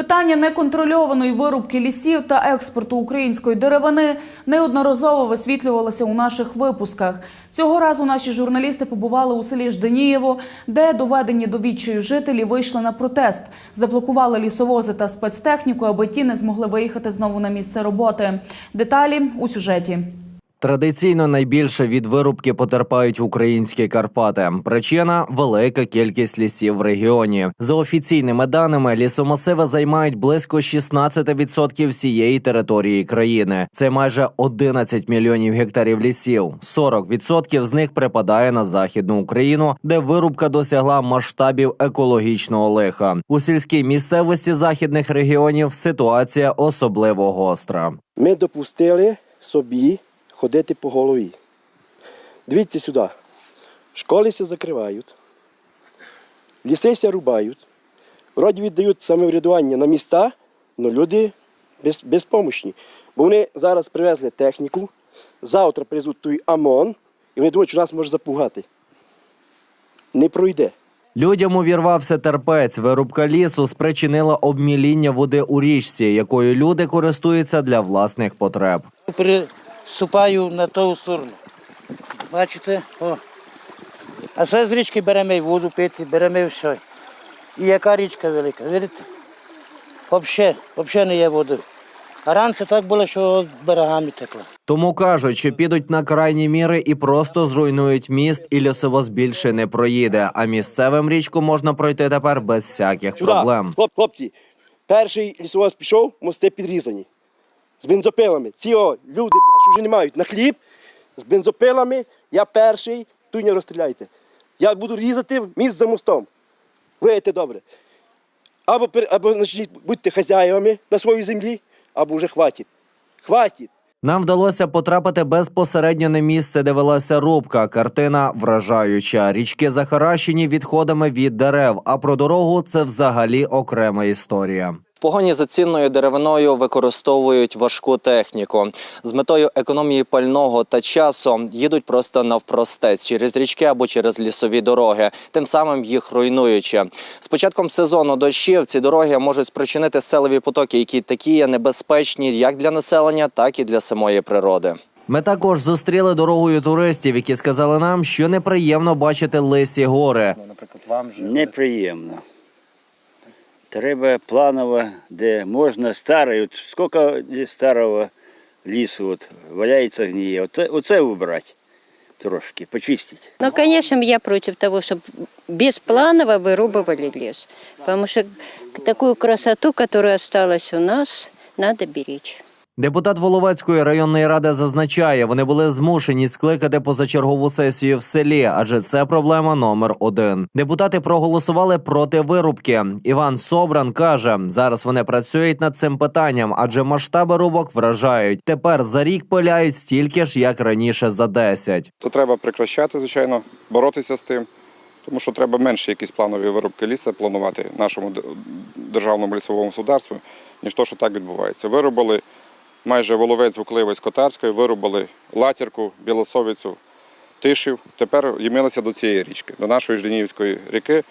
Питання неконтрольованої вирубки лісів та експорту української деревини неодноразово висвітлювалося у наших випусках. Цього разу наші журналісти побували у селі Жданієво, де доведені до відчаю жителі вийшли на протест, заблокували лісовози та спецтехніку, аби ті не змогли виїхати знову на місце роботи. Деталі у сюжеті. Традиційно найбільше від вирубки потерпають українські Карпати. Причина велика кількість лісів в регіоні. За офіційними даними, лісомасиви займають близько 16% всієї території країни. Це майже 11 мільйонів гектарів лісів. 40% з них припадає на західну Україну, де вирубка досягла масштабів екологічного лиха. У сільській місцевості західних регіонів ситуація особливо гостра. Ми допустили собі ходити по голові. Дивіться сюди. Школи се закривають, ліси се рубають, вроді віддають самоврядування на міста, але люди без, безпомощні. Бо вони зараз привезли техніку, завтра привезуть той ОМОН, і вони думають, що нас може запугати. Не пройде. Людям увірвався терпець. Вирубка лісу спричинила обміління води у річці, якою люди користуються для власних потреб. Переступаю на ту сторону. Бачите? О. А це з річки беремо і воду пити, беремо і все. І яка річка велика, видите? Взагалі, взагалі не є води. А раніше так було, що берегами текло. Тому кажуть, що підуть на крайні міри і просто зруйнують міст, і лісовоз більше не проїде. А місцевим річку можна пройти тепер без всяких Сюди, проблем. Хлоп, хлопці, перший лісовоз пішов, мости підрізані. З бензопилами. Ці о, люди, блядь, вже не мають на хліб, з бензопилами, я перший, тут не розстріляйте. Я буду різати міст за мостом. Виєте добре. Або, або значить, будьте хазяївами на своїй землі, або вже хватить. Хватить. Нам вдалося потрапити безпосередньо на місце, де велася рубка. Картина вражаюча. Річки захаращені відходами від дерев. А про дорогу це взагалі окрема історія. Погоні за цінною деревиною використовують важку техніку з метою економії пального та часу. Їдуть просто навпростець через річки або через лісові дороги, тим самим їх руйнуючи. З початком сезону дощів ці дороги можуть спричинити селеві потоки, які такі є небезпечні як для населення, так і для самої природи. Ми також зустріли дорогою туристів, які сказали нам, що неприємно бачити лисі гори. Наприклад, вам же Неприємно. Треба планово, де можна старий, от скільки зі старого лісу от, валяється гніє. Оце, оце вибрати трошки, почистити. Ну, конечно, я против того, чтобы беспланово вырубывали лес. Потому что такую красоту, которая осталась у нас, надо беречь. Депутат Воловецької районної ради зазначає, вони були змушені скликати позачергову сесію в селі, адже це проблема номер один. Депутати проголосували проти вирубки. Іван Собран каже, зараз вони працюють над цим питанням, адже масштаби рубок вражають. Тепер за рік пиляють стільки ж, як раніше за 10. то треба прекращати, звичайно, боротися з тим, тому що треба менше якісь планові виробки лісу планувати нашому державному лісовому господарству, ніж то, що так відбувається. Виробили майже воловець Гукливець Котарської, вирубали латірку, білосовицю, тишів. Тепер їмилися до цієї річки, до нашої Жденівської ріки.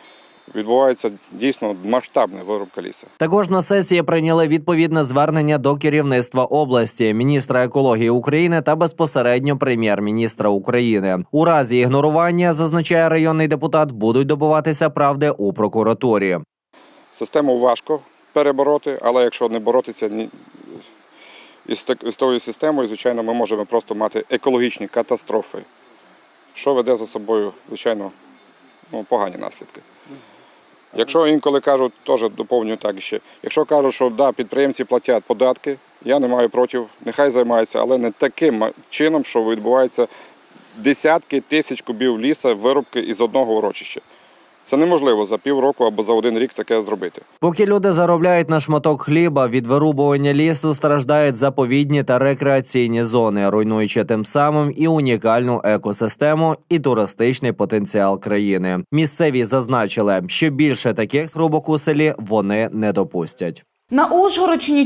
Відбувається дійсно масштабна вирубка лісу. Також на сесії прийняли відповідне звернення до керівництва області, міністра екології України та безпосередньо прем'єр-міністра України. У разі ігнорування, зазначає районний депутат, будуть добиватися правди у прокуратурі. Систему важко перебороти, але якщо не боротися так- тою системою, звичайно, ми можемо просто мати екологічні катастрофи, що веде за собою, звичайно, ну, погані наслідки. Якщо інколи кажуть, теж доповнюю так ще. Якщо кажуть, що да, підприємці платять податки, я не маю проти, нехай займаються, але не таким чином, що відбувається десятки тисяч кубів ліса вирубки із одного урочища. Це неможливо за півроку або за один рік таке зробити. Поки люди заробляють на шматок хліба від вирубування лісу, страждають заповідні та рекреаційні зони, руйнуючи тим самим і унікальну екосистему, і туристичний потенціал країни. Місцеві зазначили, що більше таких зрубок у селі вони не допустять. На Ужгородщині